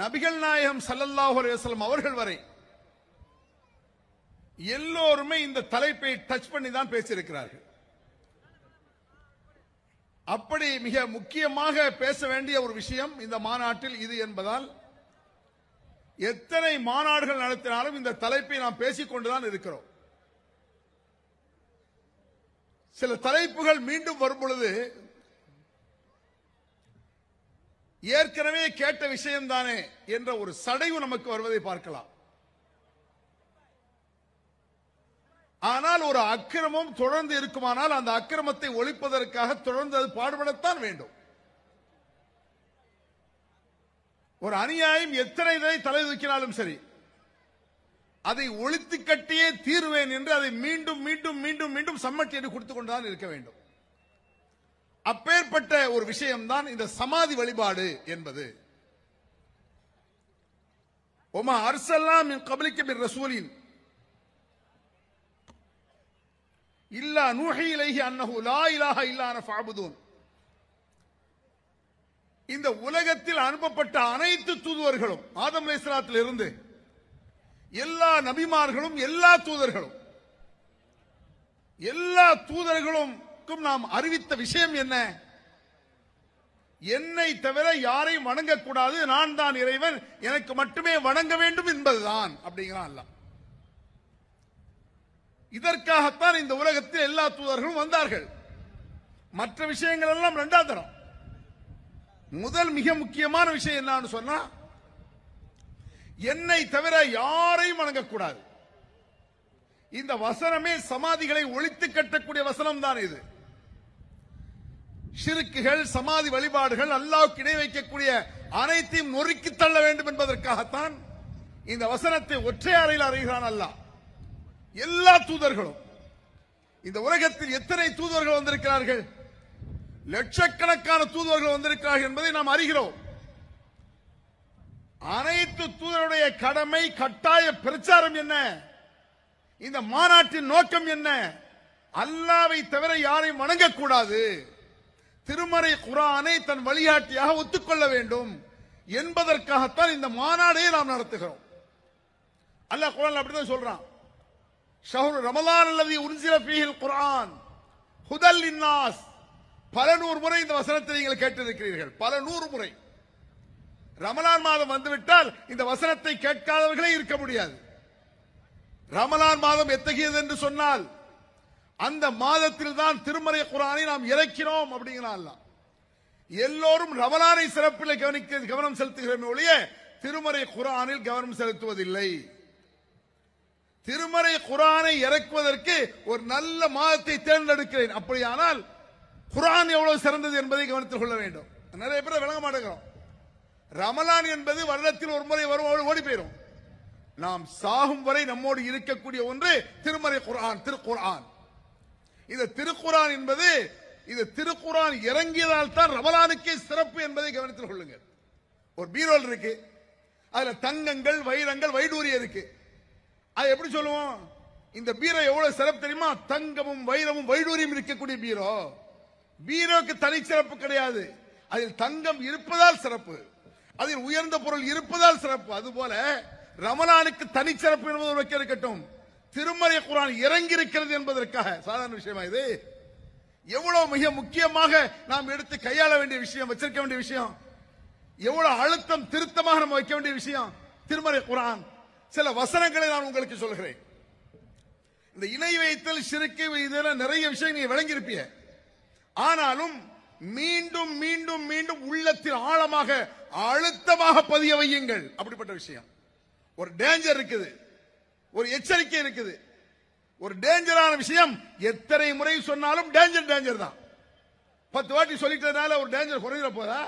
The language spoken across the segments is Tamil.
நபிகள் நாயகம் சல்லல்லாஹு அலைஹி அவர்கள் வரை எல்லோருமே இந்த தலைப்பை டச் பண்ணி தான் பேசியிருக்கிறார்கள். அப்படி மிக முக்கியமாக பேச வேண்டிய ஒரு விஷயம் இந்த மாநாட்டில் இது என்பதால் எத்தனை மாநாடுகள் நடத்தினாலும் இந்த தலைப்பை நாம் பேசிக்கொண்டுதான் இருக்கிறோம். சில தலைப்புகள் மீண்டும் வரும் பொழுது ஏற்கனவே கேட்ட விஷயம்தானே என்ற ஒரு சடைவு நமக்கு வருவதை பார்க்கலாம். ஆனால் ஒரு அக்கிரமம் தொடர்ந்து இருக்குமானால் அந்த அக்கிரமத்தை ஒழிப்பதற்காக தொடர்ந்து அது பாடுபடத்தான் வேண்டும். ஒரு அநியாயம் எத்தனை தடவை தலை தூக்கினாலும் சரி அதை ஒழித்து கட்டியே தீர்வேன் என்று அதை மீண்டும் மீண்டும் மீண்டும் மீண்டும் சம்மட்டி என்று கொடுத்துக் கொண்டுதான் இருக்க வேண்டும். அப்பேற்பட்ட ஒரு விஷயம்தான் இந்த சமாதி வழிபாடு என்பது. ஒமா அர்சல்லாம் மின் கபலிக்க ரசூலின். இல்லா நூஹி இலகி அன்னஹு லா இலாக இல்லான ஃபாபுதூன் இந்த உலகத்தில் அனுப்பப்பட்ட அனைத்து தூதுவர்களும் ஆதம் அலைஹிஸ்ஸலாத்தில் இருந்து எல்லா நபிமார்களும் எல்லா தூதர்களும் எல்லா தூதர்களும் தூதர்களுக்கும் நாம் அறிவித்த விஷயம் என்ன? என்னை தவிர யாரையும் வணங்கக்கூடாது. நான் தான் இறைவன். எனக்கு மட்டுமே வணங்க வேண்டும் என்பதுதான். அப்படிங்கிறான் அல்ல இதற்காகத்தான் இந்த உலகத்தில் எல்லா தூதர்களும் வந்தார்கள். மற்ற விஷயங்கள் எல்லாம் இரண்டாம் தரம். முதல் மிக முக்கியமான விஷயம் என்னன்னு சொன்னா என்னை தவிர யாரையும் வணங்கக்கூடாது. இந்த வசனமே சமாதிகளை ஒழித்து கட்டக்கூடிய வசனம் தான் இது. ஷிருக்குகள் சமாதி வழிபாடுகள் அல்லாவுக்கு இணை வைக்கக்கூடிய அனைத்தையும் நொறுக்கி தள்ள வேண்டும் என்பதற்காகத்தான் இந்த வசனத்தை ஒற்றை அறையில் அறிகிறான் அல்லாஹ். எல்லா தூதர்களும் இந்த உலகத்தில் எத்தனை தூதர்கள் வந்திருக்கிறார்கள்? லட்சக்கணக்கான தூதர்கள் வந்திருக்கிறார்கள் என்பதை நாம் அறிகிறோம். அனைத்து தூதருடைய கடமை கட்டாய பிரச்சாரம் என்ன? இந்த மாநாட்டின் நோக்கம் என்ன? அல்லாவை தவிர யாரையும் வணங்கக்கூடாது. திருமறை குரானை தன் வழிகாட்டியாக ஒத்துக்கொள்ள வேண்டும் என்பதற்காகத்தான் இந்த மாநாடையே நாம் நடத்துகிறோம். அல்லாஹ் குரான் அப்படிதான் சொல்றான். ஷஹரு ரமலான் அல்லது உன்சில பீஹில் குரான். ஹுதல் இன்னாஸ் பல நூறு முறை இந்த வசனத்தை நீங்கள் கேட்டிருக்கிறீர்கள். பல நூறு முறை. ரமலான் மாதம் வந்துவிட்டால் இந்த வசனத்தை கேட்காதவர்களே இருக்க முடியாது. ரமலான் மாதம் எத்தகையது என்று சொன்னால் அந்த மாதத்தில் தான் திருமறை குரானை நாம் இறக்கிறோம் அப்படிங்கிறான் எல்லோரும் ரமலானை சிறப்பில் கவனிக்க கவனம் செலுத்துகிறோமே ஒழிய திருமறை குரானில் கவனம் செலுத்துவதில்லை. திருமறை குரானை இறக்குவதற்கு ஒரு நல்ல மாதத்தை தேர்ந்தெடுக்கிறேன். அப்படியானால் குரான் எவ்வளவு சிறந்தது என்பதை கவனித்துக் கொள்ள வேண்டும். நிறைய பேர் விளங்க மாட்டேங்கிறோம். ரமலான் என்பது வருடத்தில் ஒரு முறை வரும் ஓடி போயிடும் நாம் சாகும் வரை நம்மோடு இருக்கக்கூடிய ஒன்று திருமறை குரான் திருக்குரான் இந்த திருக்குரான் என்பது இது திருக்குரான் இறங்கியதால் தான் ரமலானுக்கே சிறப்பு என்பதை கவனித்துக் கொள்ளுங்கள். ஒரு பீரோல் இருக்கு அதுல தங்கங்கள் வைரங்கள் வைடூரியம் இருக்கு. அது எப்படி சொல்லுவோம்? இந்த பீரோ எவ்வளவு சிறப்பு தெரியுமா? தங்கமும் வைரமும் வைடூரியம் இருக்கக்கூடிய பீரோ. பீரோக்கு தனிச்சிறப்பு கிடையாது. அதில் தங்கம் இருப்பதால் சிறப்பு. அதில் உயர்ந்த பொருள் இருப்பதால் சிறப்பு. அதுபோல ரமலானுக்கு தனிச்சிறப்பு என்பது ஒரு வைக்க இருக்கட்டும். திருமறை குரான் இறங்கியிருக்கிறது என்பதற்காக சாதாரண விஷயமா இது? எவ்வளவு மிக முக்கியமாக நாம் எடுத்து கையாள வேண்டிய விஷயம் வச்சிருக்க வேண்டிய விஷயம்? எவ்வளவு அழுத்தம் திருத்தமாக நம்ம வைக்க வேண்டிய விஷயம்? திருமறை குரான். சில வசனங்களை நான் உங்களுக்கு சொல்கிறேன். இந்த இணை வைத்தல் சிறுக்கு இதெல்லாம் நிறைய விஷயம் நீங்க விளங்கியிருப்பீங்க. ஆனாலும் மீண்டும் மீண்டும் மீண்டும் உள்ளத்தில் ஆழமாக அழுத்தமாக பதிய வையுங்கள். அப்படிப்பட்ட விஷயம். ஒரு டேஞ்சர் இருக்குது. ஒரு எச்சரிக்கை இருக்குது. ஒரு டேஞ்சரான விஷயம். எத்தனை முறை சொன்னாலும் டேஞ்சர் டேஞ்சர் தான். பத்து வாட்டி சொல்லிட்டதுனால ஒரு டேஞ்சர் குறைஞ்சிட போதா?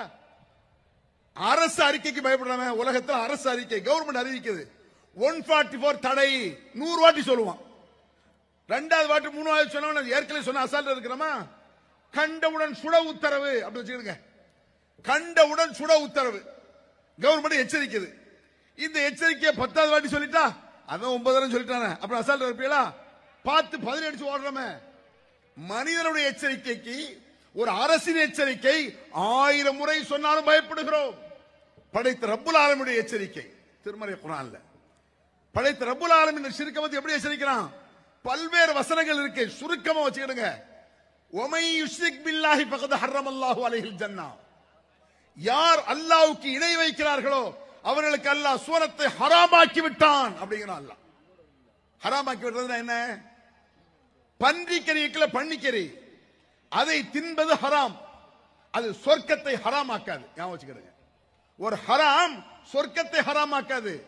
அரசு அறிக்கைக்கு பயப்படுறாங்க உலகத்தில் அரசு அறிக்கை கவர்மெண்ட் அறிவிக்குது. ஒன் ஃபார்ட்டி ஃபோர் தடை நூறு வாட்டி சொல்லுவான். ரெண்டாவது வாட்டி மூணாவது சொன்ன ஏற்கனவே சொன்ன அசால்ட் இருக்கிறோமா? கண்டவுடன் சுட உத்தரவு அப்படி வச்சுக்கிடுங்க. கண்டவுடன் சுட உத்தரவு. கவர்மெண்ட் எச்சரிக்குது. இந்த எச்சரிக்கையை பத்தாவது வாட்டி சொல்லிட்டா அதான் ஒன்பதாயிரம் சொல்லிட்டானே. அப்புறம் அசால்ட் இருப்பீங்களா பார்த்து பதினடிச்சு ஓடுறோமே. மனிதனுடைய எச்சரிக்கைக்கு ஒரு அரசின் எச்சரிக்கை ஆயிரம் முறை சொன்னாலும் பயப்படுகிறோம். படைத்த ரப்புல் ஆலமுடைய எச்சரிக்கை. திருமறை குரான்ல. படைத்த ரப்புல் ஆலமின் சிறுக்க வந்து எப்படி எச்சரிக்கிறான்? பல்வேறு வசனங்கள் இருக்கு. சுருக்கமா வச்சுக்கிடுங்க. ஒமை யுஷ்ரிக் பில்லாஹி பகத ஹர்ரம் அல்லாஹு அலைஹில் ஜன்னா யார் அல்லாஹ்வுக்கு இணை வைக்கிறார்களோ அவர்களுக்கு அல்லாஹ் சூரத்தை ஹராமாக்கி விட்டான் அப்படிங்கிறான் அல்லாஹ். ஹராமாக்கி விட்டதுன்னா என்ன? பன்றிக்கறி இருக்குல்ல பன்னிக்கறி. அதை தின்பது ஹராம். அது சொர்க்கத்தை ஹராமாக்காது. ஞாபகம் வச்சுக்கிடுங்க. ஒரு ஹராம் சொர்க்கத்தை ஹராமாக்காது.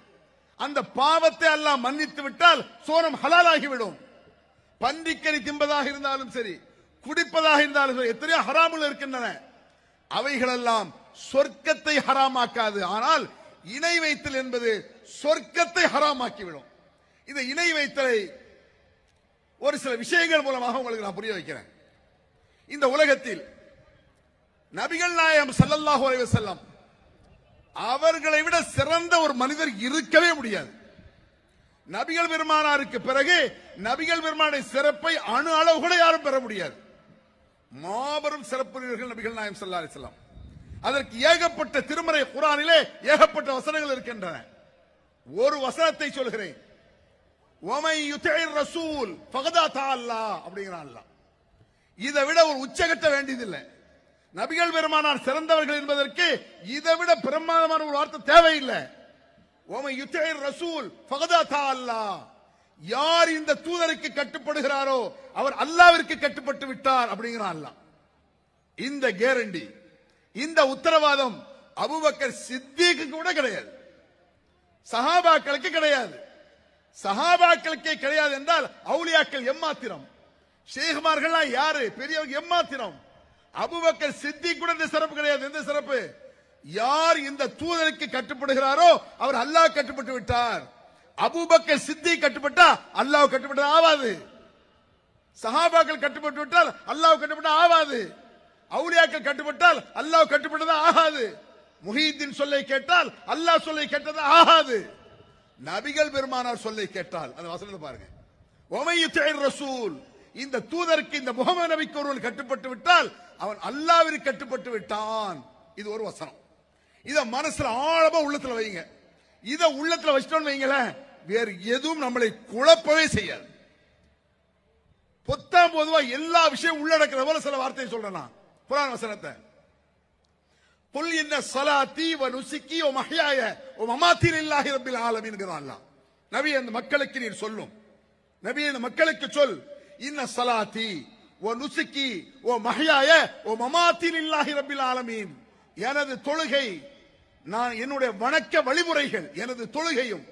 அந்த பாவத்தை அல்லாஹ் மன்னித்து விட்டால் சோரம் ஹலாலாகிவிடும். பன்றிக்கறி தின்பதாக இருந்தாலும் சரி குடிப்பதாக இருந்தாலும் சரி எத்தனையோ ஹராமுகள் இருக்கின்றன. அவைகளெல்லாம் சொர்க்கத்தை ஹராமாக்காது. ஆனால் இணை வைத்தல் என்பது சொர்க்கத்தை ஹராமாக்கிவிடும். இந்த இணை வைத்தலை ஒரு சில விஷயங்கள் மூலமாக உங்களுக்கு நான் புரிய வைக்கிறேன். இந்த உலகத்தில் நபிகள் நாயகம் சல்லல்லாஹு அலைவ செல்லம் அவர்களை விட சிறந்த ஒரு மனிதர் இருக்கவே முடியாது. நபிகள் பெருமானாருக்கு பிறகு நபிகள் பெருமானுடைய சிறப்பை அணு அளவு கூட யாரும் பெற முடியாது. மாபெரும் சிறப்புரியர்கள் நபிகள் நாயம் சல்லா அலிஸ்லாம் அதற்கு ஏகப்பட்ட திருமறை குரானிலே ஏகப்பட்ட வசனங்கள் இருக்கின்றன. ஒரு வசனத்தை சொல்கிறேன். ரசூல் ஃபகதா தால்லா அப்படிங்கிறான் அல்லாஹ் இதை விட ஒரு உச்சகட்ட வேண்டியதில்லை. நபிகள் பெருமானார் சிறந்தவர்கள் என்பதற்கு இதை விட பிரமாதமான ஒரு வார்த்தை தேவையில்லை. ஓமை யுத்தைர் ரசூல் ஃபகதா தால்லா யார் இந்த தூதருக்கு கட்டுப்படுகிறாரோ அவர் அல்லாவிற்கு கட்டுப்பட்டு விட்டார் அப்படிங்கிறான் அல்லாஹ் இந்த கேரண்டி. இந்த உத்தரவாதம் அபுபக்கர் சித்திக்கு கூட கிடையாது. சஹாபாக்களுக்கு கிடையாது. சஹாபாக்களுக்கே கிடையாது என்றால் அவுளியாக்கள் எம்மாத்திரம். ஷேகுமார்கள்லாம் யாரு? பெரியவங்க எம்மாத்திரம். அபுபக்கர் சித்தி கூட இந்த சிறப்பு கிடையாது. எந்த சிறப்பு? யார் இந்த தூதருக்கு கட்டுப்படுகிறாரோ அவர் அல்லாஹ் கட்டுப்பட்டு விட்டார். அபுபக்கர் சித்தி கட்டுப்பட்டா அல்லாஹ் கட்டுப்பட்டு ஆவாது. சஹாபாக்கள் கட்டுப்பட்டு விட்டால் அல்லாஹ் கட்டுப்பட்டு ஆவாது. அவுலியாக்கள் கட்டுப்பட்டால் அல்லாஹ் கட்டுப்பட்டது ஆகாது. முஹீத்தின் சொல்லை கேட்டால் அல்லாஹ் சொல்லை கேட்டதா ஆகாது. நபிகள் பெருமானார் சொல்லை கேட்டால் அந்த வசனத்தை பாருங்க. ஒமையுத்தேர் ரசூல். இந்த தூதருக்கு இந்த முகமது நபிக்கு ஒருவன் கட்டுப்பட்டு விட்டால் அவன் அல்லாவிற்கு கட்டுப்பட்டு விட்டான். இது ஒரு வசனம். இத மனசுல ஆழமா உள்ளத்துல வைங்க. இத உள்ளத்துல வச்சிட்டோம்னு வைங்களேன் வேறு எதுவும் நம்மளை குழப்பவே செய்யாது. பொத்தாம் பொதுவா எல்லா விஷயம் உள்ளடக்கிற போல சில வார்த்தையை சொல்றேன் நான். புராண வசனத்தை. புல் இன்ன சலாத்தி வ நுசுக்கி ஓ மஹ்யாய ஓ மமாத்தில் இல்லாஹி ரபில் ஆலமீன்கிறான் நபி அந்த மக்களுக்கு நீர் சொல்லும். நபி அந்த மக்களுக்கு சொல். இன்ன சலாத்தி ஓ நுசுக்கி ஓ மஹ்யாய ஓ மமாத்தில் இல்லாஹி ரபில் ஆலமீன் எனது தொழுகை நான் என்னுடைய வணக்க வழிமுறைகள் எனது தொழுகையும்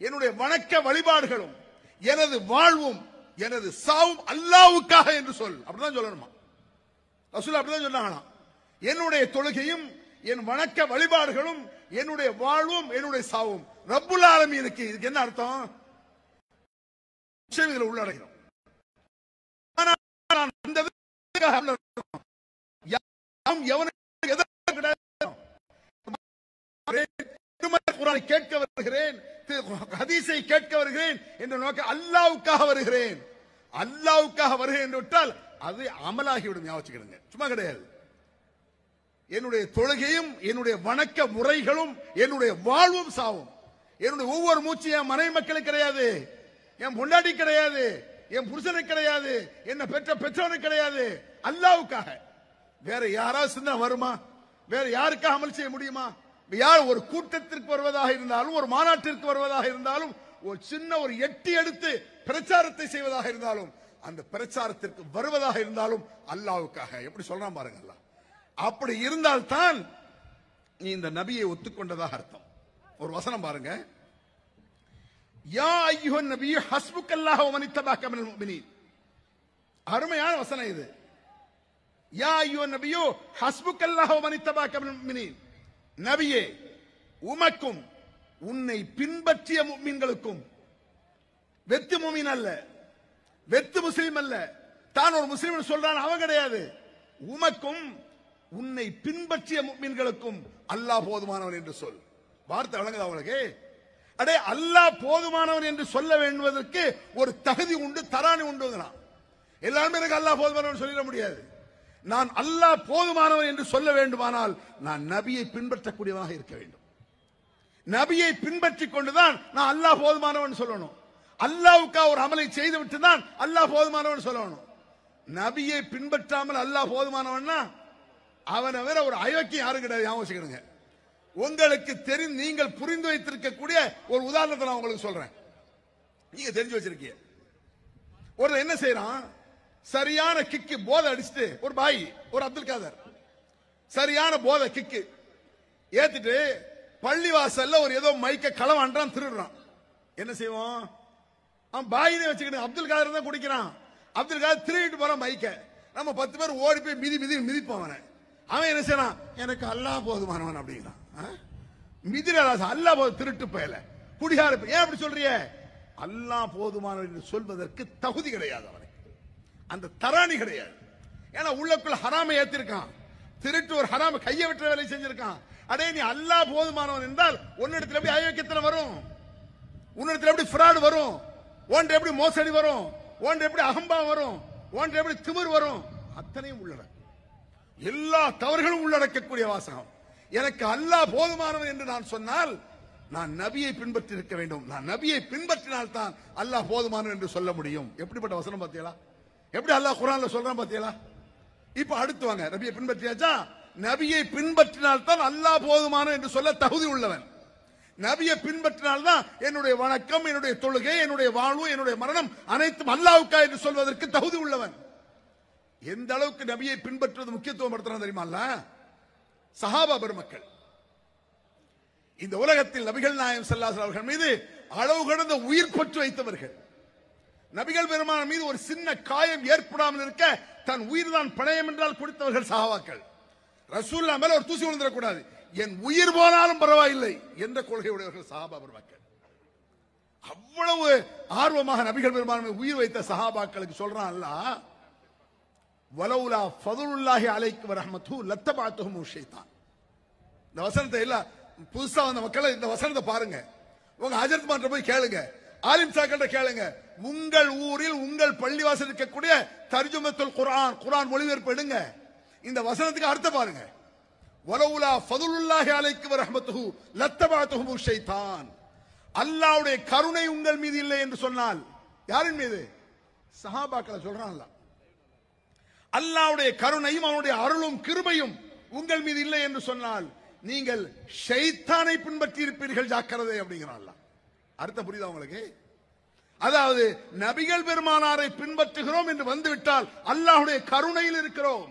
என்னுடைய வணக்க வழிபாடுகளும் எனது வாழ்வும் எனது சாவும் அல்லாவுக்காக என்று சொல். அப்படிதான் சொல்லணுமா? ரசூல் அப்படிதான் சொன்னாங்களாம். என்னுடைய தொழுகையும் என் வணக்க வழிபாடுகளும் என்னுடைய வாழ்வும் என்னுடைய சாவும். ரப்புல் ஆலமீனுக்கு இதுக்கு என்ன அர்த்தம்? விஷயம் இதுல உள்ளடக்கிறோம் கேட்க வருகிறேன் ஹதீஸை கேட்க வருகிறேன் என்ற நோக்க அல்லாவுக்காக வருகிறேன். அல்லாவுக்காக வருகிறேன் என்று விட்டால் அது அமலாகிவிடும் ஞாபகம் சும்மா கிடையாது. என்னுடைய தொழுகையும் என்னுடைய வணக்க முறைகளும் என்னுடைய வாழ்வும் சாவும். என்னுடைய ஒவ்வொரு மூச்சு என் மனைவி மக்களுக்கு கிடையாது. என் முன்னாடி கிடையாது. என் புருஷனுக்கு கிடையாது. என்ன பெற்ற பெற்றோனுக்கு கிடையாது. அல்லாவுக்காக. வேற யாராவது சிந்தனை வருமா? வேற யாருக்காக அமல் செய்ய முடியுமா? யார் ஒரு கூட்டத்திற்கு வருவதாக இருந்தாலும் ஒரு மாநாட்டிற்கு வருவதாக இருந்தாலும் ஒரு சின்ன ஒரு எட்டி எடுத்து பிரச்சாரத்தை செய்வதாக இருந்தாலும் அந்த பிரச்சாரத்திற்கு வருவதாக இருந்தாலும் அல்லாவுக்காக. எப்படி சொல்றான் பாருங்க அப்படி இருந்தால்தான் நீ இந்த நபியை ஒத்துக்கொண்டதாக அர்த்தம். ஒரு வசனம் பாருங்க. யா ஐயோ நபி ஹஸ்புக்கல்லாஹ் வ அருமையான வசனம் இது. யா ஐயோ நபியோ ஹஸ்புக் அல்லாஹ் மனித்தபாக்க மினல் நபியே உமக்கும் உன்னை பின்பற்றிய முஃமின்களுக்கும் வெத்து முஃமின் அல்ல வெத்து முஸ்லீம் அல்ல. தான் ஒரு முஸ்லீம் சொல்றான் அவன் கிடையாது. உமக்கும் உன்னை பின்பற்றிய முக்மீன்களுக்கும் அல்லாஹ் போதுமானவன் என்று சொல். வார்த்தை வழங்குது அவனுக்கு அடே அல்லாஹ் போதுமானவன் என்று சொல்ல வேண்டுவதற்கு ஒரு தகுதி உண்டு தராணி உண்டுங்கிறான். எல்லாருமே எனக்கு அல்லாஹ் போதுமானவன் சொல்லிட முடியாது. நான் அல்லாஹ் போதுமானவன் என்று சொல்ல வேண்டுமானால் நான் நபியை பின்பற்றக்கூடியவனாக இருக்க வேண்டும். நபியை பின்பற்றிக் கொண்டுதான் நான் அல்லாஹ் போதுமானவன் சொல்லணும். அல்லாவுக்கா ஒரு அமலை செய்து விட்டு தான் அல்லாஹ் போதுமானவன் சொல்லணும். நபியை பின்பற்றாமல் அல்லாஹ் போதுமானவன்னா அவனை வேற ஒரு அயோக்கியம் யாரும் கிடையாது ஞாபகம் உங்களுக்கு தெரிந்து நீங்கள் புரிந்து வைத்திருக்கக்கூடிய ஒரு உதாரணத்தை நான் உங்களுக்கு சொல்றேன். நீங்க தெரிஞ்சு வச்சிருக்கீங்க. ஒரு என்ன செய்யறான் சரியான கிக்கு போதை அடிச்சுட்டு ஒரு பாய் ஒரு அப்துல் காதர். சரியான போதை கிக்கு ஏத்துட்டு பள்ளிவாசல்ல ஒரு ஏதோ மைக்க களவாண்டான் திருடுறான். என்ன செய்வோம் அவன் பாயினே வச்சுக்கிட்டு அப்துல் காதர் தான் குடிக்கிறான். அப்துல் காதர் திருடிட்டு போறான் மைக்க நம்ம பத்து பேர் ஓடி போய் மிதி மிதி மிதிப்போம் அவனை. அவன் என்ன செய்யறான்? எனக்கு அல்லாஹ் போதுமானவன் அப்படிங்கிறான். ஆ? மிதிராசா அல்லாஹ் போது திருட்டு பயல. குடிகார ஏன் அப்படி சொல்றிய? அல்லாஹ் போதுமானவன் என்று சொல்வதற்கு தகுதி கிடையாது அவனுக்கு அந்த தராணி கிடையாது. ஏன்னா உள்ளக்குள் ஹராம ஏத்திருக்கான். திருட்டு ஒரு ஹராம கையை விட்டுற வேலை செஞ்சிருக்கான். அடே நீ அல்லாஹ் போதுமானவன் என்றால் உன்னிடத்துல எப்படி அயோக்கியத்தனம் வரும்? உன்னிடத்துல எப்படி ஃப்ராடு வரும்? ஒன்று எப்படி மோசடி வரும் ஒன்று எப்படி அகம்பா வரும் ஒன்று எப்படி திமிர் வரும் அத்தனையும் உள்ளடக்கும். எல்லா தவறுகளும் உள்ளடக்கக்கூடிய வாசகம். எனக்கு அல்லாஹ் போதுமானவன் என்று நான் சொன்னால் நான் நபியை பின்பற்றி இருக்க வேண்டும். நான் நபியை பின்பற்றினால் தான் அல்லாஹ் போதுமானவன் என்று சொல்ல முடியும். எப்படிப்பட்ட வசனம் பார்த்தீங்களா எப்படி அல்லாஹ் குரான்ல சொல்றான் பார்த்தீங்களா இப்ப அடுத்து வாங்க. நபியை பின்பற்றியாச்சா? நபியை பின்பற்றினால் தான் அல்லாஹ் போதுமானவன் என்று சொல்ல தகுதி உள்ளவன். நபியை பின்பற்றினால் தான் என்னுடைய வணக்கம் என்னுடைய தொழுகை என்னுடைய வாழ்வு என்னுடைய மரணம் அனைத்தும் அல்லாவுக்கா என்று சொல்வதற்கு தகுதி உள்ளவன். எந்த அளவுக்கு நபியை பின்பற்றுவது முக்கியத்துவம் படுத்துறான் தெரியுமா சஹாபா பெருமக்கள். இந்த உலகத்தில் நபிகள் நாயம் செல்லாசல் அவர்கள் மீது அளவு கடந்த உயிர் பற்று வைத்தவர்கள். நபிகள் பெருமான மீது ஒரு சின்ன காயம் ஏற்படாமல் இருக்க தன் உயிர் தான் பணயம் என்றால் கொடுத்தவர்கள் சஹாபாக்கள். ரசூல்லா மேல ஒரு தூசி விழுந்துடக்கூடாது. என் உயிர் போனாலும் பரவாயில்லை என்ற கொள்கையுடையவர்கள் சஹாபா பெருமக்கள் அவ்வளவு ஆர்வமாக நபிகள் பெருமான உயிர் வைத்த சஹாபாக்களுக்கு சொல்றான் வலவுலா ஃபதுலுல்லாஹி அலைக்கு வரஹமத்து லத்தபாத்துஹும் ஷைத்தான். இந்த வசனத்தை இல்ல புதுசா வந்த மக்களை இந்த வசனத்தை பாருங்க. உங்க ஹஜரத் மாற்ற போய் கேளுங்க. ஆலிம் சாக்கிட்ட கேளுங்க. உங்கள் ஊரில் உங்கள் பள்ளிவாசல் இருக்கக்கூடிய தர்ஜுமத்துல் குரான் குரான் மொழிபெயர்ப்பு எடுங்க. இந்த வசனத்துக்கு அர்த்தம் பாருங்க. வலவுலா ஃபதுலுல்லாஹி அலைக்கு வரஹமத்துஹு லத்தபாத்துஹும் ஷைத்தான். அல்லாஹ்வுடைய கருணை உங்கள் மீது இல்லை என்று சொன்னால் யாரின் மீது? சஹாபாக்களை சொல்றான் அல்லாஹ் அல்லாவுடைய கருணையும் அவனுடைய அருளும் கிருபையும் உங்கள் மீது இல்லை என்று சொன்னால் நீங்கள் ஷைத்தானை பின்பற்றி இருப்பீர்கள் ஜாக்கிரதை அப்படிங்கிறான் அர்த்தம் புரியுதா உங்களுக்கு? அதாவது நபிகள் பெருமானாரை பின்பற்றுகிறோம் என்று வந்துவிட்டால் அல்லாஹுடைய கருணையில் இருக்கிறோம்.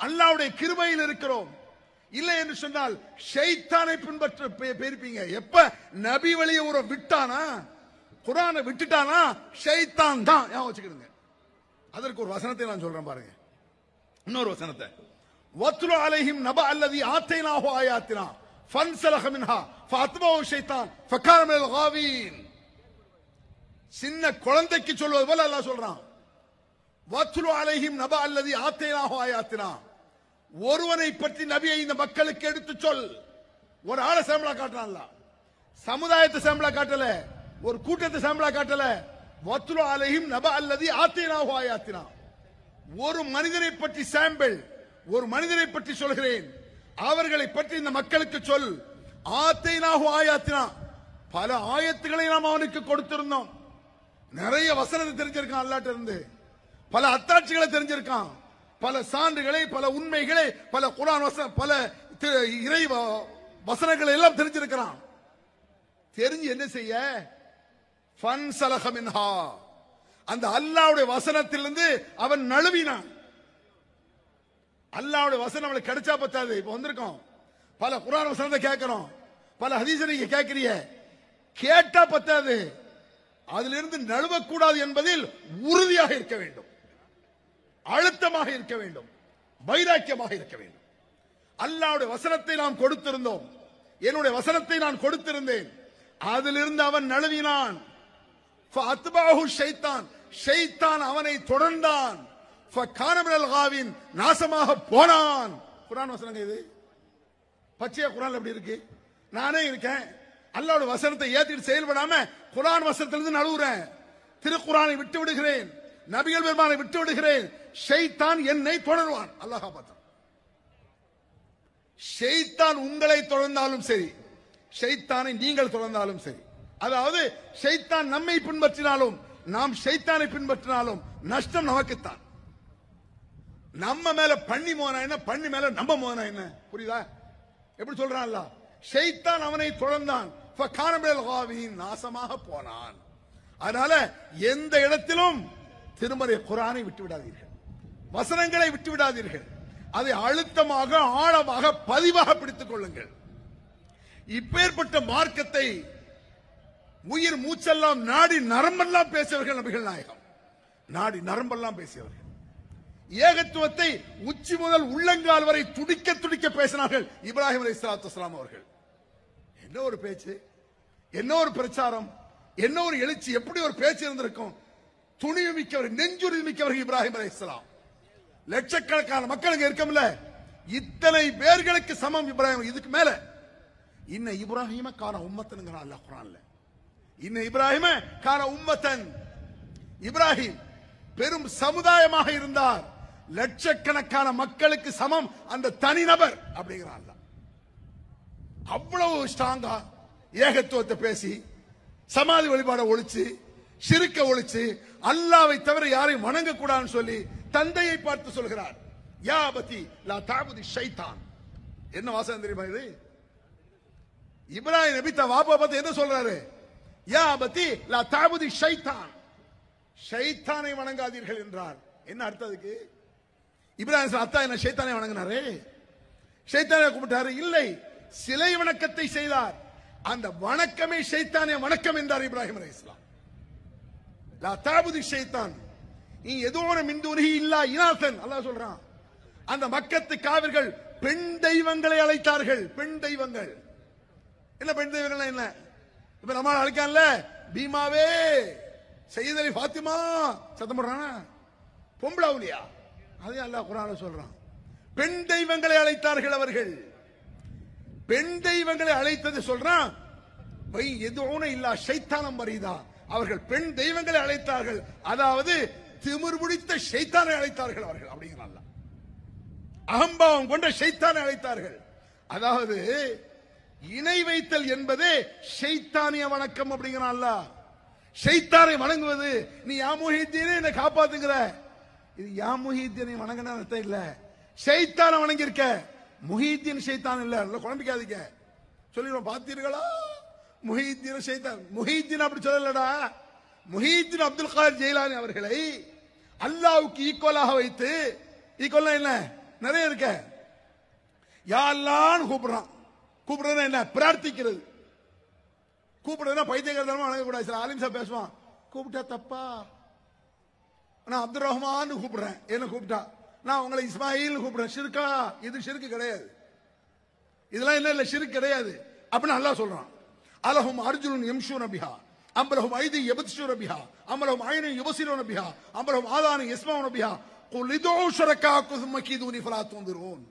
அல்லாவுடைய கிருபையில் இருக்கிறோம். இல்லை என்று சொன்னால் ஷைத்தானை பின்பற்ற போயிருப்பீங்க எப்ப? நபி வழியை ஒரு விட்டானா? குரானை விட்டுட்டானா? ஷைத்தான் தான். ஞாபகம் வச்சுக்கிடுங்க. அதற்கு ஒரு வசனத்தை நான் சொல்றேன் பாருங்க. இன்னொரு வசனத்தை. வத்ரு அலைஹிம் நப அல்லதி ஆத்தைனாஹோ ஆயாத்தினா ஃபன்சலஹ மின்ஹா ஃபஅத்பஹு ஷைத்தான் ஃபகான மினல் சின்ன குழந்தைக்கு சொல்வது போல அல்லாஹ் சொல்றான். வத்ரு அலைஹிம் நப அல்லதி ஆத்தைனாஹோ ஆயாத்தினா ஒருவனை பற்றி நபியை இந்த மக்களுக்கு எடுத்து சொல். ஒரு ஆளை சாம்பிளா காட்டுறான் சமுதாயத்தை சாம்பிளா காட்டல. ஒரு கூட்டத்தை சாம்பிளா காட்டல. வத்துலோ அலையும் நப அல்லது ஆத்தைனாஹு ஆயாத்தினா. ஒரு மனிதனை பற்றி சாம்பிள் ஒரு மனிதனை பற்றி சொல்கிறேன். அவர்களை பற்றி இந்த மக்களுக்கு சொல். ஆத்தைனாஹு ஆயாத்தினா. பல ஆயத்துக்களை நாம் அவனுக்கு கொடுத்திருந்தோம். நிறைய வசனத்தை தெரிஞ்சிருக்கான் அல்லாட்ட இருந்து பல அத்தாட்சிகளை தெரிஞ்சிருக்கான். பல சான்றுகளை பல உண்மைகளை பல குரான் வசனம் பல இறை வசனங்களை எல்லாம் தெரிஞ்சிருக்கிறான். தெரிஞ்சு என்ன செய்ய? ஃபன் மின்ஹா. அந்த அல்லாவுடைய வசனத்திலிருந்து அவன் நழுவினான். அல்லாவுடைய வசனம் அவளுக்கு கிடைச்சா பத்தாது. இப்ப வந்திருக்கோம். பல குரான் வசனத்தை கேட்கிறோம். பல ஹதீச நீங்க கேட்கிறிய கேட்டா பத்தாது. அதிலிருந்து நழுவக்கூடாது என்பதில் உறுதியாக இருக்க வேண்டும். அழுத்தமாக இருக்க வேண்டும். வைராக்கியமாக இருக்க வேண்டும். அல்லாவுடைய வசனத்தை நாம் கொடுத்திருந்தோம். என்னுடைய வசனத்தை நான் கொடுத்திருந்தேன். அதிலிருந்து அவன் நழுவினான். ஷைத்தான். ஷைத்தான் அவனை தொடர்ந்தான். நாசமாக போனான். குரான் வசனங்க இது? பச்சையா குரான் எப்படி இருக்கு? நானே இருக்கேன். அல்லாஹ்வுடைய வசனத்தை ஏத்திட்டு செயல்படாம குரான் வசனத்திலிருந்து நழுவுறேன். திருக்குறானை விட்டு விடுகிறேன். நபிகள் பெருமானை விட்டு விடுகிறேன் ஷைத்தான் என்னை தொடருவான். அல்லாஹ் பார்த்தான் ஷைத்தான் உங்களை தொடர்ந்தாலும் சரி ஷைத்தானை நீங்கள் தொடர்ந்தாலும் சரி அதாவது ஷைத்தான் நம்மை பின்பற்றினாலும் நாம் ஷைத்தானை பின்பற்றினாலும் நஷ்டம் நமக்குத்தான். நம்ம மேல பண்ணி மோனா என்ன? பண்ணி மேல நம்ம மோனா என்ன? புரியுதா? எப்படி சொல்றான்ல ஷைத்தான் அவனை தொடர்ந்தான். நாசமாக போனான். அதனால எந்த இடத்திலும் திருமறை குரானை விட்டு விடாதீர்கள் வசனங்களை விட்டு விடாதீர்கள் அதை அழுத்தமாக ஆழமாக பதிவாக பிடித்துக் கொள்ளுங்கள். இப்பேற்பட்ட மார்க்கத்தை உயிர் மூச்செல்லாம் நாடி நரம்பெல்லாம் பேசியவர்கள் நபிகள் நாயகம். நாடி நரம்பெல்லாம் பேசியவர்கள். ஏகத்துவத்தை உச்சி முதல் உள்ளங்கால் வரை துடிக்க துடிக்க பேசினார்கள் இப்ராஹிம் அலி சலாத்து அவர்கள். என்ன ஒரு பேச்சு? என்ன ஒரு பிரச்சாரம்? என்ன ஒரு எழுச்சி? எப்படி ஒரு பேச்சு இருந்திருக்கும்? துணிவு மிக்கவர் நெஞ்சுறுதி மிக்கவர்கள் இப்ராஹிம் அலி இஸ்லாம் லட்சக்கணக்கான மக்களுக்கு இருக்கமில்ல இத்தனை பேர்களுக்கு சமம் இப்ராஹிம். இதுக்கு மேல. இன்ன இப்ராஹிம கான உம்மத்தனுங்கிறான் அல்ல குரான்ல இன்ன இப்ராஹிம கான உம்மத்தன். இப்ராஹிம் பெரும் சமுதாயமாக இருந்தார். லட்சக்கணக்கான மக்களுக்கு சமம். அந்த தனிநபர் அப்படிங்கிறான் அவ்வளவு ஸ்ட்ராங்கா ஏகத்துவத்தை பேசி சமாதி வழிபாட ஒழிச்சு சிறுக்க ஒழிச்சு அல்லாவை தவிர யாரையும் வணங்க கூடாதுன்னு சொல்லி தந்தையை பார்த்து சொல்கிறார். யா பத்தி லா தாபுதி ஷைத்தான் என்ன வாசகம் தெரியுமா இது? இப்ராஹிம் நபி தன் வாப்பா பார்த்து என்ன சொல்றாரு? யா பத்தி லா தாபுதி ஷைத்தான் ஷைத்தானை வணங்காதீர்கள் என்றார். என்ன அர்த்தம் அதுக்கு? இப்ராஹிம் அத்தா என்ன ஷைத்தானை வணங்கினாரு? ஷைத்தானை கும்பிட்டாரு? இல்லை. சிலை வணக்கத்தை செய்தார். அந்த வணக்கமே ஷைத்தானே வணக்கம் என்றார் இப்ராஹிம் அலி இஸ்லாம் லா தாபுதி ஷைத்தான். நீ எதோன உருகி இல்லா இனாசன் அல்லாஹ் சொல்றான். அந்த மக்கத்து காவிர்கள் பெண் தெய்வங்களை அழைத்தார்கள் பெண் தெய்வங்கள். என்ன பெண் தெய்வங்கள் என்ன? இப்ப நம்ம அழைக்கான்ல? பீமாவே சையதலி ஃபாத்திமா. சத்தம் போடுறானா? பொம்பளை அதையும் அல்லாஹ் குரான சொல்றான். பெண் தெய்வங்களை அழைத்தார்கள் அவர்கள். பெண் தெய்வங்களை அழைத்தது சொல்றான் வை எதுவும் இல்லா சைத்தானம் வரிதான் அவர்கள் பெண் தெய்வங்களை அழைத்தார்கள். அதாவது திமிர் பிடித்த ஷைத்தானை அழைத்தார்கள் அவர்கள். அப்படிங்கிறான் அகம்பாவம் கொண்ட ஷைத்தானை அழைத்தார்கள். அதாவது இணை வைத்தல் என்பதே ஷைத்தானிய வணக்கம் அப்படிங்கிறான் அல்லாஹ் ஷைத்தானை வணங்குவது நீ யா என்னை காப்பாத்துங்கிற இது யா முஹித்தீனை வணங்கின அர்த்தம் இல்ல. ஷைத்தானை வணங்கியிருக்க. முஹித்தீன் ஷைத்தான் இல்ல. இல்ல குழம்பிக்காதீங்க. சொல்லிடுவோம். பார்த்தீர்களா? முஹித்தீன் சைத்தான் முஹித்தீன் அப்படி சொல்லலடா. முஹித்தீன் அப்துல் காதர் ஜெயிலானி அவர்களை அல்லாவுக்கு ஈக்குவலாக வைத்து ஈக்குவலா என்ன? நிறைய இருக்க. யாரெல்லாம் கூப்பிடுறான். கூப்பிடுறது என்ன? பிரார்த்திக்கிறது. கூப்பிடுறதுனா பைத்தியகாரத்தனமா வணங்கக்கூடாது சில ஆலிம் சார் பேசுவான். கூப்பிட்டா தப்பா? நான் அப்துல் ரஹ்மான்னு கூப்பிடுறேன். என்ன கூப்பிட்டா? நான் உங்களை இஸ்மாயில் கூப்பிடுறேன். ஷிருக்கா இது ஷிருக்கு கிடையாது. இதெல்லாம் என்ன இல்லை? ஷிருக்கு கிடையாது. அப்படின்னு அல்லாஹ் சொல்றான். அலஹும் அர்ஜுனன் யம்ஷூன பிஹா. அம்பலஹும் ஐதி யபத்ஷூன பிஹா. அம்பலஹும் ஐனு யுபசிரோன பிஹா. அம்பலஹும் ஆதானு யஸ்மாவுன பிஹா. குல் இதோ ஷரக்கா சும்ம கீதூனி ஃபலா தூந்துருவோன்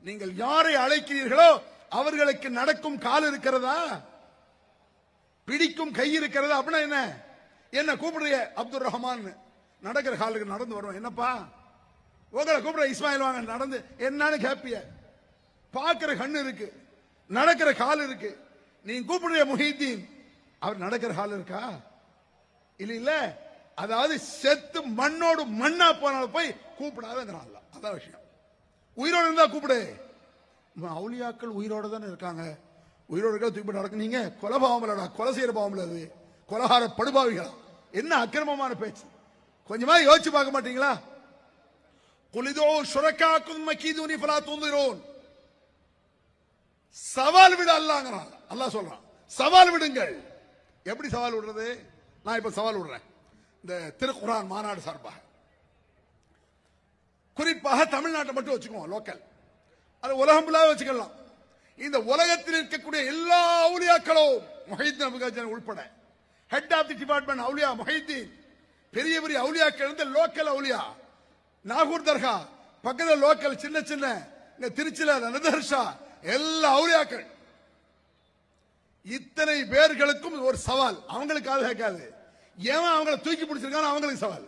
நீங்கள் யாரை அழைக்கிறீர்களோ அவர்களுக்கு நடக்கும் கால் இருக்கிறதா? பிடிக்கும் கை இருக்கிறதா? அப்படின்னா என்ன? என்ன கூப்பிடுறிய? அப்துல் ரஹ்மான். நடக்கிற காலுக்கு நடந்து வருவோம். என்னப்பா? உங்களை கூப்பிடுற இஸ்மாயில் வாங்க நடந்து. என்னன்னு கேப்பிய. பார்க்கிற கண்ணு இருக்கு. நடக்கிற கால் இருக்கு. நீ கூப்பிடுற முஹிதீன் அவர் நடக்கிற ஹால் இருக்கா? இல்ல இல்ல. அதாவது செத்து மண்ணோடு மண்ணா போனாலும் போய் கூப்பிடாதங்கிறான் அதான் விஷயம். உயிரோடு இருந்தா கூப்பிடு. அவுளியாக்கள் உயிரோடு உயிரோட தானே இருக்காங்க. உயிரோடு இருக்க தூக்கி நடக்கு நீங்க கொலை பாவம்லடா கொலை செய்யற பாவம்ல அது. கொலகார படுபாவிகளா. என்ன அக்கிரமமான பேச்சு. கொஞ்சமா யோசிச்சு பார்க்க மாட்டீங்களா? குளிதோ சுரக்காக்கும் மக்கீதுனி பலா தூந்துகிறோன் சவால் விட அல்லாங்கிறான். அல்லா சொல்றான். சவால் விடுங்கள். எப்படி சவால் விடுறது? நான் இப்ப சவால் விடுறேன். இந்த திருக்குறான் மாநாடு சார்பாக. குறிப்பாக தமிழ்நாட்டை மட்டும் வச்சுக்குவோம் லோக்கல் அது உலகம் ஃபுல்லாக வச்சுக்கலாம். இந்த உலகத்தில் இருக்கக்கூடிய எல்லா அவுலியாக்களும் மொஹிதீன் அபுகாஜன் உள்பட. ஹெட் ஆஃப் தி டிபார்ட்மெண்ட் அவுலியா மொஹிதீன் பெரிய பெரிய அவுலியாக்கள் இருந்து லோக்கல் அவுலியா நாகூர் தர்கா பக்கத்தில் லோக்கல் சின்ன சின்ன. இந்த திருச்சியில் நதர்ஷா எல்லா அவுலியாக்கள் இத்தனை பேர்களுக்கும் ஒரு சவால் அவங்களுக்கு ஆள் கேட்காது ஏன் அவங்கள தூக்கி பிடிச்சிருக்கான்னு அவங்களுக்கு சவால்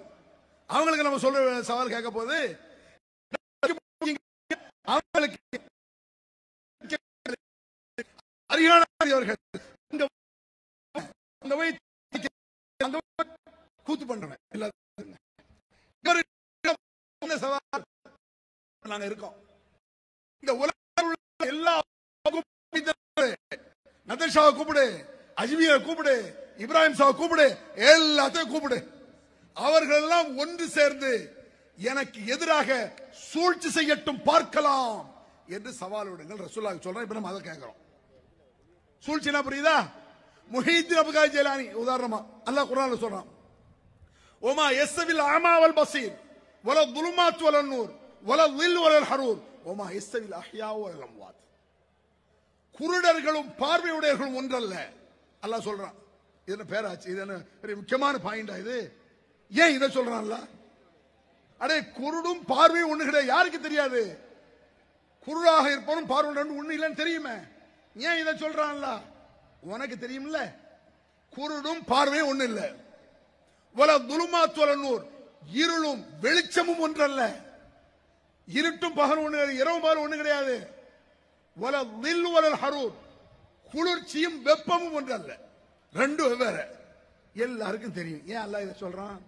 அவங்களுக்கு நம்ம சொல்ற சவால் கேட்க போது அவங்களுக்கு கூத்து பண்றேன் சவால் நாங்க இருக்கோம் இந்த உலக எல்லா நதர்ஷாவை கூப்பிடு அஜ்மீரை கூப்பிடு இப்ராஹிம் சாவை கூப்பிடு எல்லாத்தையும் கூப்பிடு. அவர்கள் எல்லாம் ஒன்று சேர்ந்து எனக்கு எதிராக சூழ்ச்சி செய்யட்டும் பார்க்கலாம் என்று சவால் விடுங்கள். ரசூல்லா சொல்றேன் இப்ப நம்ம அதை கேட்கிறோம். சூழ்ச்சினா புரியுதா? முஹீத்தின் அபுகாய் ஜெயலானி உதாரணமா அல்லாஹ் குரான் சொல்றான். ஓமா எஸ்ஸவில் ஆமா வல் பசீர் வல துலுமாத் வல நூர் வல லில் வல ஹரூர் ஒமா எஸ்ஸவில் அஹ்யா வல் அம்வாத். குருடர்களும் பார்வையுடையர்களும் ஒன்றல்ல. அல்லாஹ் சொல்றான். இது என்ன பேராச்சு? இது என்ன பெரிய முக்கியமான பாயிண்டா இது? ஏன் இதை சொல்றான்ல அடே குருடும் பார்வையும் ஒண்ணு கிடையாது. யாருக்கு தெரியாது? குருடாக இருப்பவனும் பார்வையுடன் ஒண்ணு இல்லைன்னு தெரியுமே. ஏன் இதை சொல்றான்ல உனக்கு தெரியும்ல? குருடும் பார்வையும் ஒண்ணு இல்லை. வல துலுமாத் இருளும் வெளிச்சமும் ஒன்றல்ல. இருட்டும் பகல் ஒண்ணு கிடையாது இரவும் பகல் ஒண்ணு கிடையாது. வல லில் வல ஹரூர். குளிர்ச்சியும் வெப்பமும் ஒன்று அல்ல. ரெண்டும் வெவ்வேறு. எல்லாருக்கும் தெரியும். ஏன் அல்ல இதை சொல்றான்?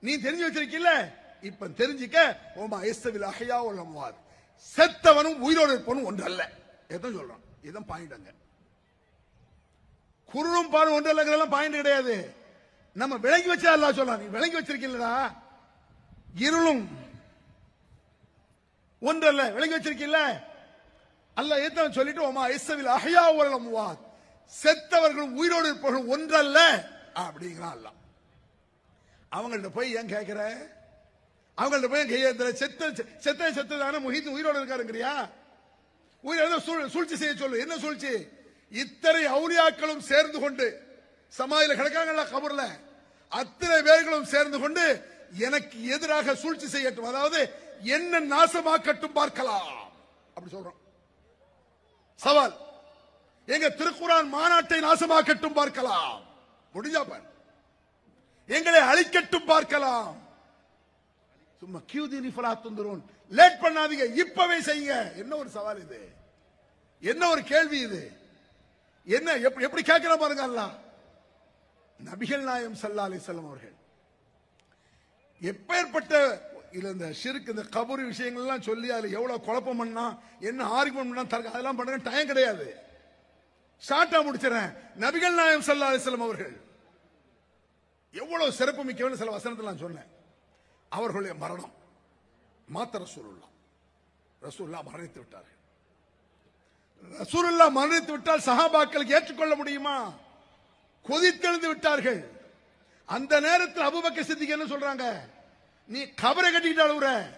நீ தெரிஞ்சு வச்சிருக்கீல்ல? இப்ப தெரிஞ்சுக்க ஓமா இஸ்தவில் அகையா வல் செத்தவனும் உயிரோடு இருப்பவனும் அல்ல. எதுவும் சொல்றான். இதான் பாயிண்ட் அங்க. குருளும் பாலும் ஒன்றல்லங்கிறதெல்லாம் பாயிண்ட் கிடையாது. நம்ம விளங்கி வச்சா எல்லாம் சொல்லலாம் நீ விளங்கி வச்சிருக்கீங்களா இருளும் ஒன்றல்ல விளங்கி வச்சிருக்கீல்ல? அல்ல ஏத்தவன் சொல்லிட்டு ஓமா இசவில் அஹ்யா வல் அம்வாத். செத்தவர்களும் உயிரோடு இருப்பவர்கள் ஒன்றல்ல அப்படிங்கிறான் அல்ல அவங்கள்ட்ட போய் ஏன் கேட்கிற அவங்கள்ட்ட போய் ஏன் கையெழுத்துற செத்த செத்த செத்ததான முஹித் உயிரோடு இருக்காருங்கிறியா? உயிரோட சூழ்- சூழ்ச்சி செய்ய சொல்லு. என்ன சூழ்ச்சி? இத்தனை அவுலியாக்களும் சேர்ந்து கொண்டு சமாதியில் கிடக்காங்கல்ல கபூர்ல? அத்தனை பேர்களும் சேர்ந்து கொண்டு எனக்கு எதிராக சூழ்ச்சி செய்யட்டும். அதாவது என்ன நாசமாக்கட்டும் பார்க்கலாம். அப்படி சொல்றோம். சவால் எங்க திருக்குறான் மாநாட்டை நாசமாக்கட்டும் பார்க்கலாம். முடிஞ்சா பாரு. எங்களை அழிக்கட்டும் பார்க்கலாம். சும்மா கியூ தீனி ஃபலா துந்துரும் லேட் பண்ணாதீங்க. இப்பவே செய்யுங்க. என்ன ஒரு சவால் இது? என்ன ஒரு கேள்வி இது? என்ன எப்படி எப்படி கேட்கிற பாருங்க அல்லா நபிகள் நாயம் சல்லா அலிசல்லம் அவர்கள். எப்பேற்பட்ட இல்ல இந்த சிறுக்கு இந்த கபூர் விஷயங்கள்லாம் சொல்லி அதுல எவ்வளவு குழப்பம் பண்ணா என்ன ஆர்குமெண்ட் பண்ணா தர்க்க- அதெல்லாம் பண்ணுங்க டைம் கிடையாது. ஷார்ட்டா முடிச்சிடறேன். நபிகள் நாயம் சல்லா அலிஸ்லாம் அவர்கள் எவ்வளவு சிறப்பு மிக்கவன் சில வசனத்தில் நான் சொன்னேன். அவர்களுடைய மரணம் மாத்த ரசூலுல்லா ரசூல்லா மரணித்து விட்டார்கள். ரசூலுல்லா மரணித்து விட்டால் சஹாபாக்கள் ஏற்றுக்கொள்ள முடியுமா? கொதித்தெழுந்து விட்டார்கள். அந்த நேரத்தில் அபுபக்க சித்திக்கு என்ன சொல்றாங்க? நீ கபரை கட்டிக்கிட்டு அழுவுற.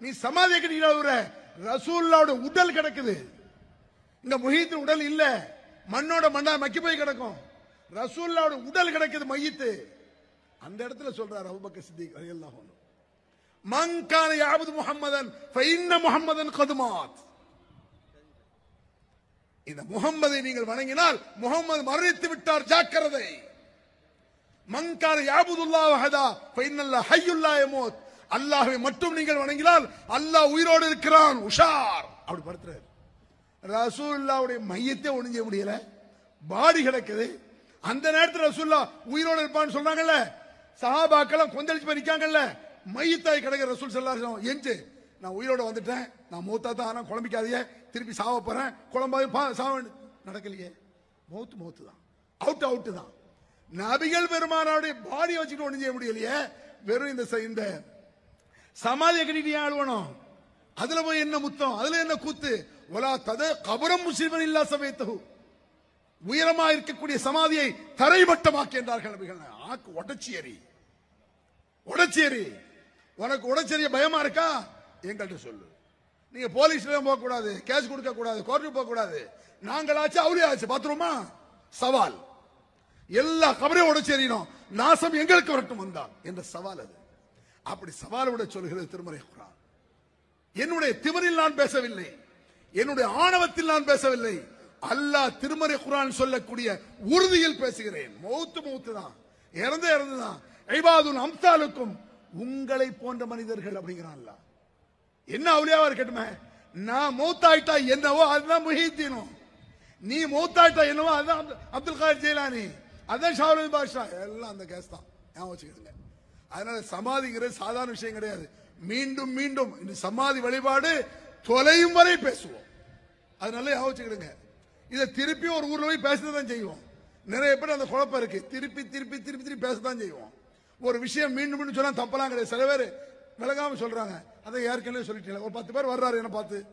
நீ சமாதியை கட்டிக்கிட்டு அழுவுற. ரசூல்லாவோட உடல் கிடக்குது. இந்த முஹீத்து உடல் இல்ல. மண்ணோட மண்ணா மக்கி போய் கிடக்கும். ரசூல்லாவோட உடல் கிடக்குது மையத்து. அந்த இடத்துல சொல்றாரு அபுபக்க சித்திக் ரலியல்லாஹு மங்கான யாவது முகம்மதன் யாபுது முகம்மதன் கதுமாத். இந்த முகம்மதை நீங்கள் வணங்கினால் முகம்மது மரணித்து விட்டார் ஜாக்கிரதை. மங்கான யாபுதுல்லா வஹதா ஃபைனல்லா ஹய்யுல்லா யமூத் அல்லாஹ்வை மட்டும் நீங்கள் வணங்கினால் அல்லாஹ் உயிரோடு இருக்கிறான் உஷார். அப்படி படுத்துறாரு. ரசூல்லாவுடைய மையத்தை ஒண்ணும் செய்ய முடியல. பாடி கிடக்குது. அந்த நேரத்தில் ரசூல்லா உயிரோடு இருப்பான்னு சொன்னாங்கல்ல சஹாபாக்கெல்லாம் கொந்தளிச்சு போய் நிக்காங்கல்ல? மையத்தாய் கிடக்கிற ரசூல் செல்லா எஞ்சு நான் உயிரோட வந்துட்டேன். நான் மூத்தா தான் ஆனால் குழம்பிக்காதீங்க. திருப்பி சாவ போறேன். குழம்பாவே சாவ நடக்கலையே. மௌத்து மௌத்து தான் அவுட் அவுட்டு தான். நபிகள் பெருமானாருடைய பாடியை வச்சுட்டு ஒண்ணும் செய்ய முடியலையே. வெறும் இந்த இந்த சமாதியை கட்டிட்டு ஏன் அழுவணும்? அதுல போய் என்ன முத்தம்? அதுல என்ன கூத்து? ஒலா தத கபரம் முஸ்லிமன் இல்லா சமயத்தகு உயரமா இருக்கக்கூடிய சமாதியை தரைமட்டமாக்கி என்றார்கள் நபிகள். ஆக்கு உடச்சி எறி. உடச்சி உனக்கு உடச்செறிய பயமா இருக்கா? எங்கள்கிட்ட சொல்லு. நீங்க போலீஸ்ல போக கூடாது கேஸ் கொடுக்க கூடாது கோர்ட்டுக்கு போக கூடாது நாங்களாச்சு அவளியாச்சு பாத்துருமா சவால். எல்லா கபரையும் உடைச்செறியணும் நாசம் எங்களுக்கு வரட்டும் வந்தான் என்ற சவால் அது. அப்படி சவால் விட சொல்கிறது திருமறை குரான். என்னுடைய திமிரில் நான் பேசவில்லை. என்னுடைய ஆணவத்தில் நான் பேசவில்லை. அல்லாஹ் திருமறை குரான் சொல்லக்கூடிய உறுதியில் பேசுகிறேன். மௌத்து மௌத்து தான். இறந்து இறந்து தான். ஐபாதுன் அம்சாலுக்கும் உங்களை போன்ற மனிதர்கள் அப்படிங்கிறான்ல என்ன அவளியாவா இருக்கட்டுமே? நான் மூத்தாயிட்டா என்னவோ அதுதான் முஹீத்தீனும் நீ மூத்தாயிட்டா என்னவோ அதுதான் அப்து- அப்துல் காதர் ஜெயிலானி. அதான் ஷாவுல் பாஷா. எல்லாம் அந்த கேஸ் தான். ஞாபகம் வச்சுக்கிடுங்க. அதனால சமாதிங்கிறது சாதாரண விஷயம் கிடையாது. மீண்டும் மீண்டும் இந்த சமாதி வழிபாடு தொலையும் வரை பேசுவோம். அதனால நல்லா ஞாபகம் வச்சுக்கிடுங்க. இதை திருப்பி ஒரு ஊர்ல போய் பேசதான் செய்வோம். நிறைய பேர் அந்த குழப்பம் இருக்கு. திருப்பி திருப்பி திருப்பி திருப்பி பேசதான் செய்வோம். ஒரு விஷயம் மீண்டும் மீண்டும் சொன்னா தப்பலாம் கிடையாது. சில பேர் விலகாம சொல்றாங்க. அதை ஏற்கனவே சொல்லிட்டீங்க ஒரு பத்து பேர் வர்றாரு என்ன பார்த்து.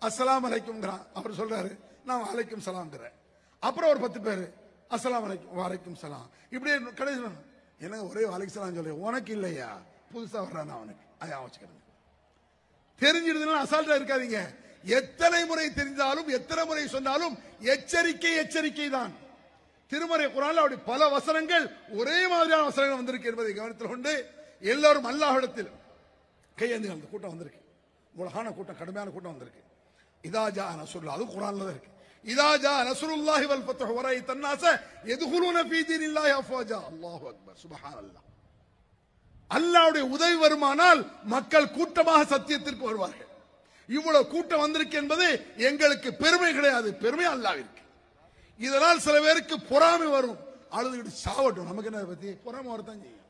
அஸ்லாம் அலைக்கும்ங்கிறான். அவர் சொல்றாரு. நான் அலைக்கும் சலாம்ங்கிறேன். அப்புறம் ஒரு பத்து பேர். அஸ்ஸலாமு வரைக்கும் வரைக்கும் சலாம். இப்படியே கடைசி எனக்கு ஒரே வாழைக்கு சலாம் சொல்லி உனக்கு இல்லையா? புதுசா வர்றான் அவனுக்கு? அதை வச்சுக்கிறேன் தெரிஞ்சிருந்தா அசால்ட்டா இருக்காதீங்க. எத்தனை முறை தெரிந்தாலும் எத்தனை முறை சொன்னாலும் எச்சரிக்கை எச்சரிக்கை தான். திருமறை குரான் அப்படி பல வசனங்கள் ஒரே மாதிரியான வசனங்கள் வந்திருக்கு என்பதை கவனத்தில் கொண்டு எல்லோரும் அல்லாஹிடத்தில் கையேந்து அந்த கூட்டம் வந்திருக்கு. உலகான கூட்டம் கடுமையான கூட்டம் வந்திருக்கு. இதா ஜா சொல்லலாம் அது குரான்ல தான் இருக்கு. இதாஜா ஜா வல் ஃபத்ஹு வரை தன்னாச யதுகுலூன ஃபீ தீனில்லாஹி அஃவாஜா அல்லாஹு அக்பர் சுப்ஹானல்லாஹ் அல்லாஹ்வுடைய உதவி வருமானால் மக்கள் கூட்டமாக சத்தியத்திற்கு வருவார்கள் இவ்வளவு கூட்டம் வந்திருக்கு என்பது எங்களுக்கு பெருமை கிடையாது பெருமை அல்லாவிற்கு இதனால் சில பேருக்கு பொறாமை வரும் அழுதுகிட்டு சாவட்டும் நமக்கு என்ன பத்தி பொறாமை வரத்தான் செய்யும்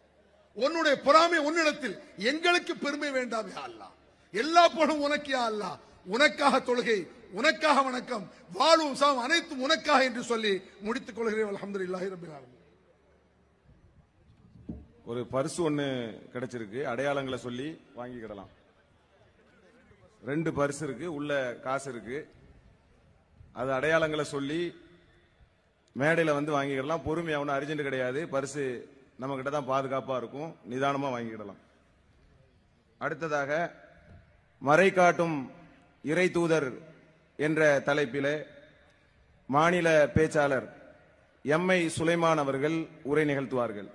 உன்னுடைய பொறாமை உன்னிடத்தில் எங்களுக்கு பெருமை வேண்டாம் யா அல்லாஹ் எல்லா புகழும் உனக்கு யா அல்லாஹ் உனக்காக தொழுகை உனக்காக வணக்கம் வாழும் சாம் அனைத்தும் உனக்காக என்று சொல்லி முடித்துக் கொள்கிறேன். அலமது இல்லாஹி ஒரு பரிசு ஒண்ணு கிடைச்சிருக்கு. அடையாளங்களை சொல்லி வாங்கிக்கிடலாம். ரெண்டு பரிசு இருக்கு உள்ள காசு இருக்கு. அது அடையாளங்களை சொல்லி மேடையில் வந்து வாங்கிக்கிடலாம். பொறுமையாக ஒன்றும் அர்ஜென்ட் கிடையாது. பரிசு நம்ம கிட்ட தான் பாதுகாப்பாக இருக்கும். நிதானமாக வாங்கிக்கிடலாம். அடுத்ததாக மறை காட்டும் இறை தூதர் என்ற தலைப்பிலே மாநில பேச்சாளர் எம்ஐ சுலைமான் அவர்கள் உரை நிகழ்த்துவார்கள்.